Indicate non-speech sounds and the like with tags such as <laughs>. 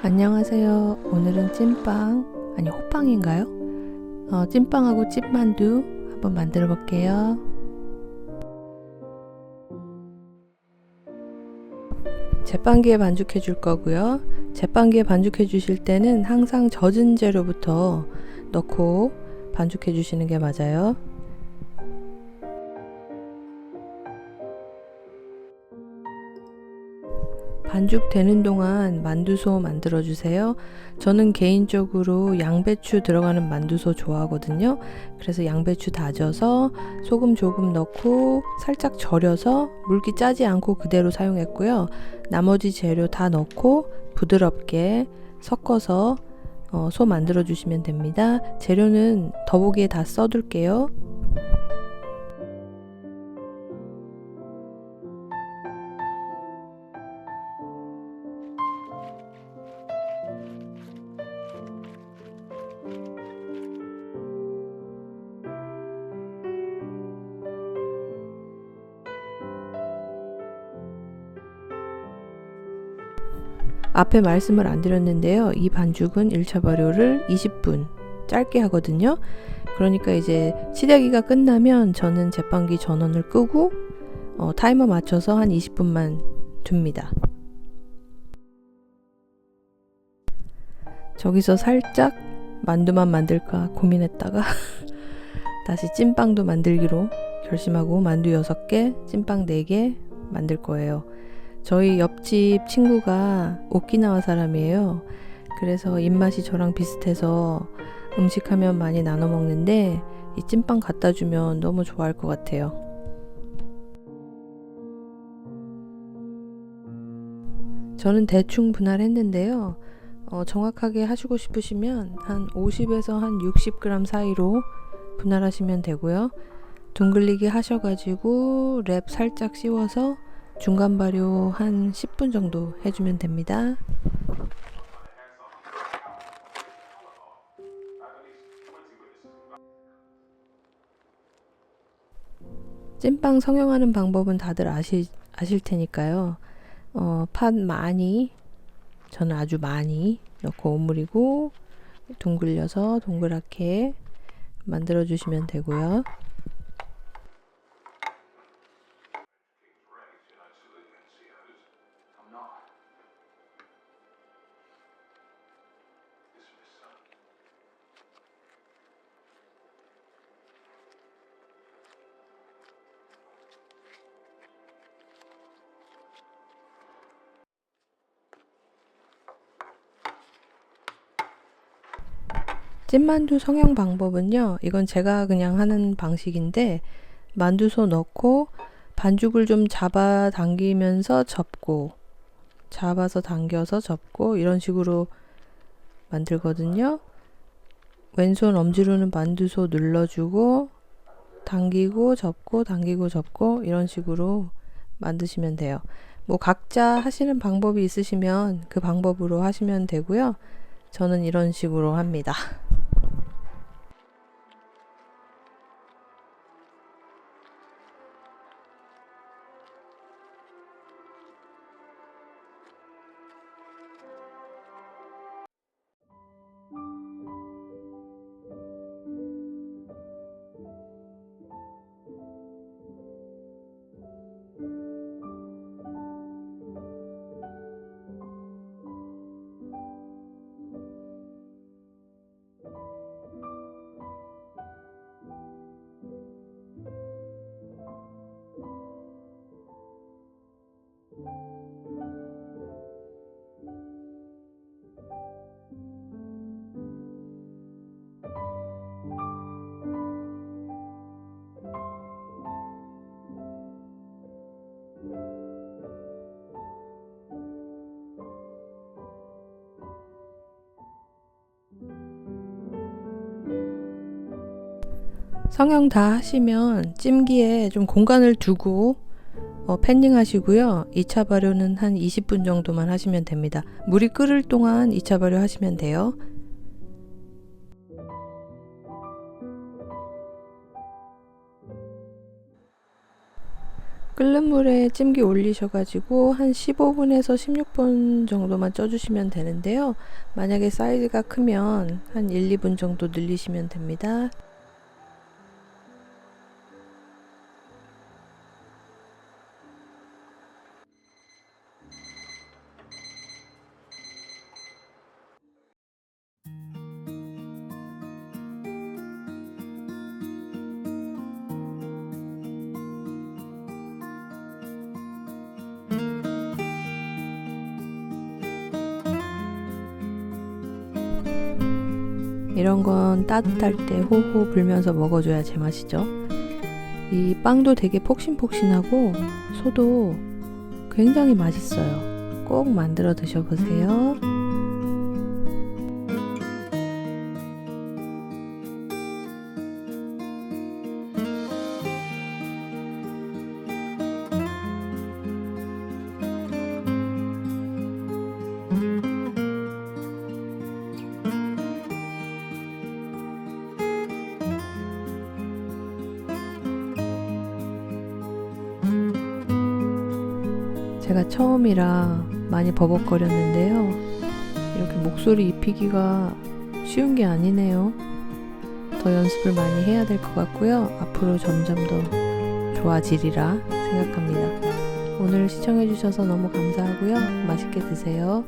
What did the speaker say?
안녕하세요. 오늘은 찐빵, 아니 호빵인가요? 어, 찐빵하고 찐만두 한번 만들어 볼게요. 제빵기에 반죽해 줄 거고요. 제빵기에 반죽해 주실 때는 항상 젖은 재료부터 넣고 반죽해 주시는 게 맞아요. 반죽 되는 동안 만두소 만들어 주세요. 저는 개인적으로 양배추 들어가는 만두소 좋아하거든요. 그래서 양배추 다져서 소금 조금 넣고 살짝 절여서 물기 짜지 않고 그대로 사용했고요. 나머지 재료 다 넣고 부드럽게 섞어서 어, 소 만들어 주시면 됩니다. 재료는 더보기에 다 써둘게요. 앞에 말씀을 안 드렸는데요. 이 반죽은 1차 발효를 20분 짧게 하거든요. 그러니까 이제 시대기가 끝나면 저는 제빵기 전원을 끄고 어, 타이머 맞춰서 한 20분만 둡니다. 저기서 살짝 만두만 만들까 고민했다가 <laughs> 다시 찐빵도 만들기로 결심하고 만두 6개, 찐빵 4개 만들 거예요. 저희 옆집 친구가 오키나와 사람이에요. 그래서 입맛이 저랑 비슷해서 음식하면 많이 나눠 먹는데 이 찐빵 갖다 주면 너무 좋아할 것 같아요. 저는 대충 분할했는데요. 어, 정확하게 하시고 싶으시면 한 50에서 한 60g 사이로 분할하시면 되고요. 둥글리게 하셔가지고 랩 살짝 씌워서 중간 발효 한 10분 정도 해주면 됩니다. 찐빵 성형하는 방법은 다들 아시, 아실 테니까요. 어, 팥 많이, 저는 아주 많이 넣고 오므리고 둥글려서 동그랗게 만들어 주시면 되고요. 찐만두 성형 방법은요. 이건 제가 그냥 하는 방식인데 만두소 넣고 반죽을 좀 잡아 당기면서 접고 잡아서 당겨서 접고 이런 식으로 만들거든요. 왼손 엄지로는 만두소 눌러주고 당기고 접고 당기고 접고 이런 식으로 만드시면 돼요. 뭐 각자 하시는 방법이 있으시면 그 방법으로 하시면 되고요. 저는 이런 식으로 합니다. <laughs> 성형 다 하시면 찜기에 좀 공간을 두고 어, 팬닝 하시고요. 2차 발효는 한 20분 정도만 하시면 됩니다. 물이 끓을 동안 2차 발효 하시면 돼요. 끓는 물에 찜기 올리셔가지고 한 15분에서 16분 정도만 쪄주시면 되는데요. 만약에 사이즈가 크면 한 1, 2분 정도 늘리시면 됩니다. 이런 건 따뜻할 때 호호 불면서 먹어줘야 제맛이죠. 이 빵도 되게 폭신폭신하고 소도 굉장히 맛있어요. 꼭 만들어 드셔보세요. 제가 처음이라 많이 버벅거렸는데요. 이렇게 목소리 입히기가 쉬운 게 아니네요. 더 연습을 많이 해야 될 것 같고요. 앞으로 점점 더 좋아지리라 생각합니다. 오늘 시청해주셔서 너무 감사하고요. 맛있게 드세요.